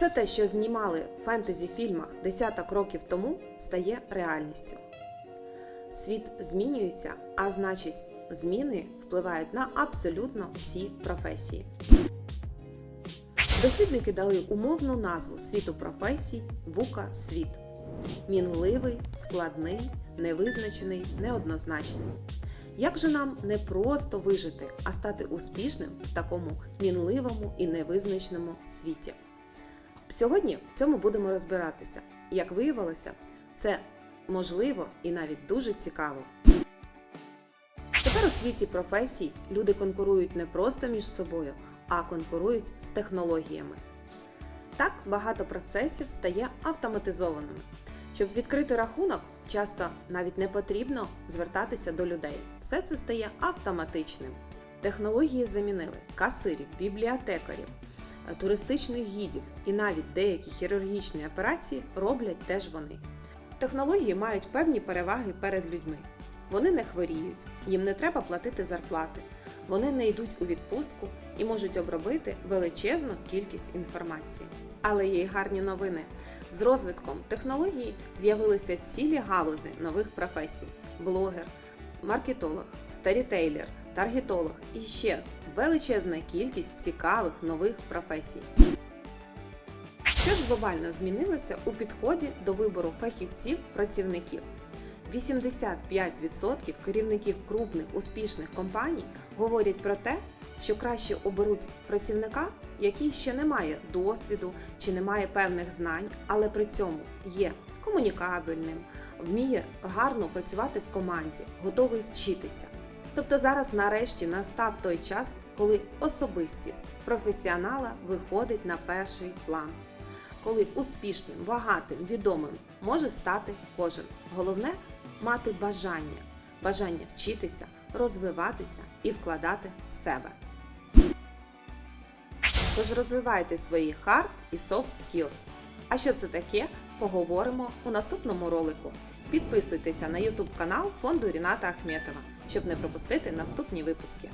Все те, що знімали в фентезі-фільмах десяток років тому, стає реальністю. Світ змінюється, а значить, зміни впливають на абсолютно всі професії. Дослідники дали умовну назву світу професій Вука світ. Мінливий, складний, невизначений, неоднозначний. Як же нам не просто вижити, а стати успішним в такому мінливому і невизначеному світі? Сьогодні в цьому будемо розбиратися. Як виявилося, це можливо і навіть дуже цікаво. Тепер у світі професій люди конкурують не просто між собою, а конкурують з технологіями. Так багато процесів стає автоматизованими. Щоб відкрити рахунок, часто навіть не потрібно звертатися до людей. Все це стає автоматичним. Технології замінили касирів, бібліотекарів, туристичних гідів і навіть деякі хірургічні операції роблять теж вони. Технології мають певні переваги перед людьми. Вони не хворіють, їм не треба платити зарплати, вони не йдуть у відпустку і можуть обробити величезну кількість інформації. Але є й гарні новини. З розвитком технологій з'явилися цілі галузи нових професій: блогер, маркетолог, старітейлер, таргетолог і ще величезна кількість цікавих нових професій. Що ж глобально змінилося у підході до вибору фахівців-працівників? 85% керівників крупних успішних компаній говорять про те, що краще оберуть працівника, який ще не має досвіду чи не має певних знань, але при цьому є комунікабельним, вміє гарно працювати в команді, готовий вчитися. Тобто зараз нарешті настав той час, коли особистість професіонала виходить на перший план коли успішним, багатим, відомим може стати кожен. Головне мати бажання, бажання вчитися, розвиватися і вкладати в себе. Тож розвивайте свої hard і soft skills. А що це таке? Поговоримо у наступному ролику. Підписуйтеся на YouTube канал фонду Ріната Ахметова, щоб не пропустити наступні випуски.